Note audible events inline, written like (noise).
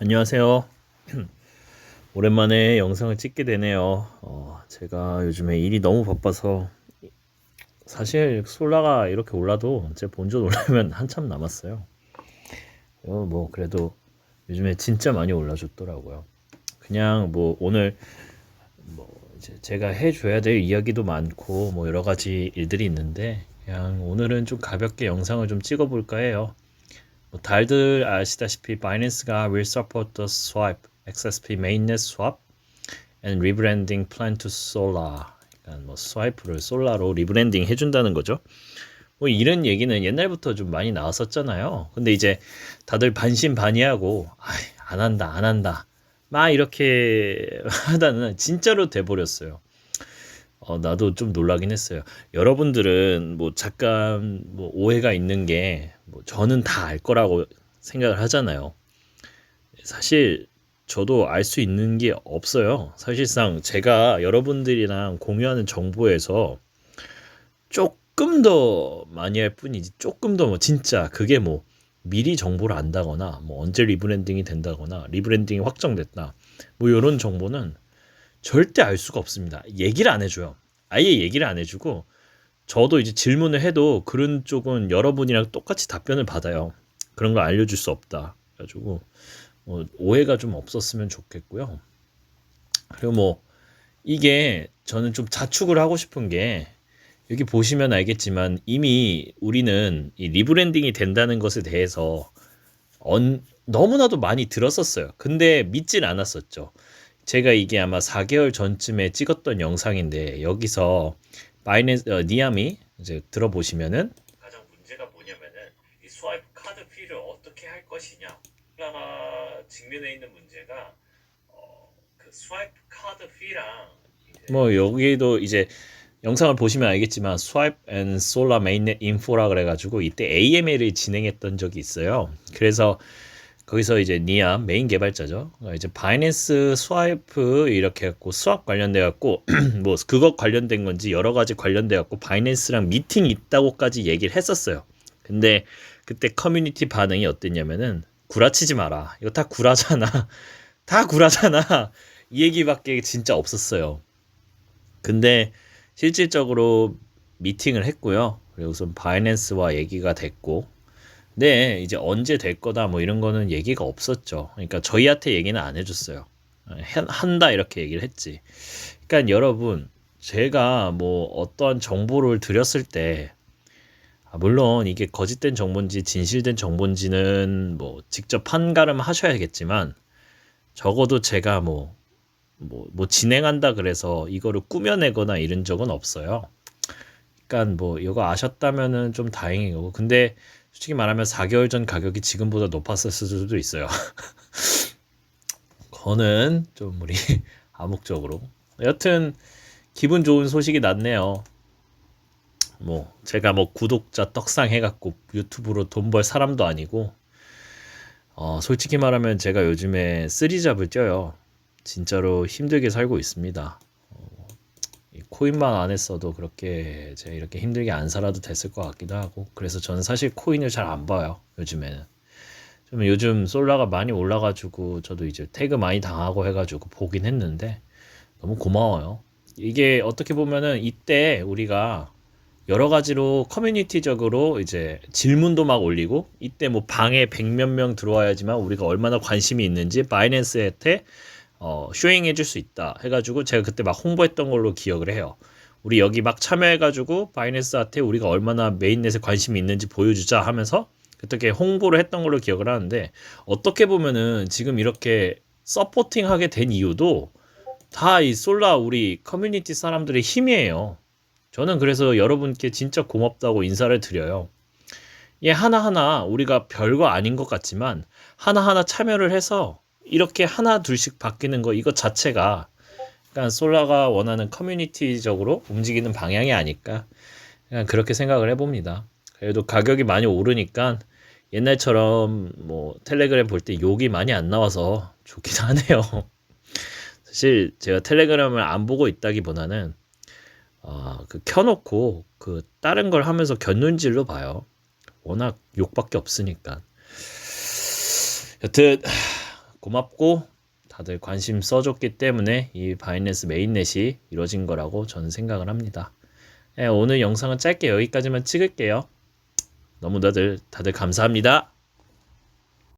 안녕하세요. (clears throat) 오랜만에 영상을 찍게 되네요. 어, 제가 요즘에 일이 너무 바빠서 사실 솔라가 이렇게 올라도 제 본전 올라면 (laughs) 한참 남았어요. 어, 뭐 그래도 요즘에 진짜 많이 올라줬더라고요. 그냥 뭐 오늘 뭐 이제 제가 해줘야 될 이야기도 많고 뭐 여러 가지 일들이 있는데 그냥 오늘은 좀 가볍게 영상을 좀 찍어볼까 해요. 뭐 달들 아시다시피 바이낸스가 will support the swap, XSP mainnet swap and rebranding plan to Solar. 그러니까 뭐 스와이프를 솔라로 리브랜딩 해준다는 거죠. 뭐 이런 얘기는 옛날부터 좀 많이 나왔었잖아요. 근데 이제 다들 반신반의하고 안 한다, 안 한다. 막 이렇게 (laughs) 하다는 진짜로 돼버렸어요. 어, 나도 좀 놀라긴 했어요. 여러분들은 뭐 잠깐 뭐 오해가 있는 게 뭐 저는 다 알 거라고 생각을 하잖아요. 사실 저도 알 수 있는 게 없어요. 사실상 제가 여러분들이랑 공유하는 정보에서 조금 더 많이 할 뿐이지 조금 더 뭐 진짜 그게 뭐 미리 정보를 안다거나 뭐 언제 리브랜딩이 된다거나 리브랜딩이 확정됐다 뭐 이런 정보는 절대 알 수가 없습니다. 얘기를 안 해줘요. 아예 얘기를 안 해주고 저도 이제 질문을 해도 그런 쪽은 여러분이랑 똑같이 답변을 받아요. 그런 걸 알려줄 수 없다. 그래가지고 뭐 오해가 좀 없었으면 좋겠고요. 그리고 뭐 이게 저는 좀 자축을 하고 싶은 게 여기 보시면 알겠지만 이미 우리는 이 리브랜딩이 된다는 것에 대해서 언, 너무나도 많이 들었었어요. 근데 믿질 않았었죠. 제가 이게 아마 4개월 전쯤에 찍었던 영상인데 여기서 바이낸스 어, 니암이 이제 들어보시면은 가장 문제가 뭐냐면은 이 스와이프 카드 피를 어떻게 할 것이냐. 하나 직면에 있는 문제가 어, 그 스와이프 카드 피랑 뭐 여기도 이제 영상을 보시면 알겠지만 스와이프 앤 솔라 메인넷 인포라 그래가지고 이때 AML을 진행했던 적이 있어요. 그래서 거기서 이제 니아 메인 개발자죠. 어, 이제 바이낸스 스와이프 이렇게 갖고 수학 관련돼 갖고 (clears throat) 뭐 그것 관련된 건지 여러 가지 관련돼 갖고 바이낸스랑 미팅 있다고까지 얘기를 했었어요. 근데 그때 커뮤니티 반응이 어땠냐면은 구라치지 마라. 이거 다 구라잖아. (laughs) 다 구라잖아. 이 얘기밖에 진짜 없었어요. 근데 실질적으로 미팅을 했고요. 그리고 우선 바이낸스와 얘기가 됐고 네, 이제 언제 될 거다 뭐 이런 거는 얘기가 없었죠. 그러니까 저희한테 얘기는 안 해줬어요. 한다 이렇게 얘기를 했지. 그러니까 여러분 제가 뭐 어떠한 정보를 드렸을 때 아, 물론 이게 거짓된 정보인지 진실된 정보인지는 뭐 직접 판가름 하셔야겠지만 적어도 제가 뭐, 뭐, 뭐 진행한다 그래서 이거를 꾸며내거나 이런 적은 없어요. 그러니까 뭐 이거 아셨다면은 좀 다행이고 근데 솔직히 말하면 4개월 전 가격이 지금보다 높았을 수도 있어요. (laughs) 그거는 좀 우리 (laughs) 암묵적으로. 여튼 기분 좋은 소식이 났네요. 뭐 제가 뭐 구독자 떡상 해갖고 유튜브로 돈 벌 사람도 아니고 어 솔직히 말하면 제가 요즘에 쓰리잡을 쪄요. 진짜로 힘들게 살고 있습니다. 코인만 안 했어도 그렇게 제가 이렇게 힘들게 안 살아도 됐을 것 같기도 하고 그래서 저는 사실 코인을 잘 안 봐요 요즘에는. 좀 요즘 솔라가 많이 올라가지고 저도 이제 태그 많이 당하고 해가지고 보긴 했는데 너무 고마워요. 이게 어떻게 보면은 이때 우리가 여러 가지로 커뮤니티적으로 이제 질문도 막 올리고 이때 뭐 방에 백몇 명 들어와야지만 우리가 얼마나 관심이 있는지 바이낸스한테 어, 쇼잉 해 줄 수 있다 해가지고 제가 그때 막 홍보했던 걸로 기억을 해요. 우리 여기 막 참여해가지고 바이낸스한테 우리가 얼마나 메인넷에 관심이 있는지 보여주자 하면서 그렇게 홍보를 했던 걸로 기억을 하는데 어떻게 보면은 지금 이렇게 서포팅하게 된 이유도 다 이 솔라 우리 커뮤니티 사람들의 힘이에요. 저는 그래서 여러분께 진짜 고맙다고 인사를 드려요. 예, 하나하나 우리가 별거 아닌 것 같지만 하나하나 참여를 해서 이렇게 하나 둘씩 바뀌는 거 이것 자체가 그러니까 솔라가 원하는 커뮤니티적으로 움직이는 방향이 아닐까 그냥 그렇게 생각을 해봅니다. 그래도 가격이 많이 오르니까 옛날처럼 뭐 텔레그램 볼 때 욕이 많이 안 나와서 좋긴 하네요. (laughs) 사실 제가 텔레그램을 안 보고 있다기보다는 어, 그 켜놓고 그 다른 걸 하면서 견눈질로 봐요. 워낙 욕밖에 없으니까. 여튼 고맙고 다들 관심 써줬기 때문에 이 바이낸스 메인넷이 이루어진 거라고 저는 생각을 합니다. 예, 오늘 영상은 짧게 여기까지만 찍을게요. 너무 다들 다들 감사합니다.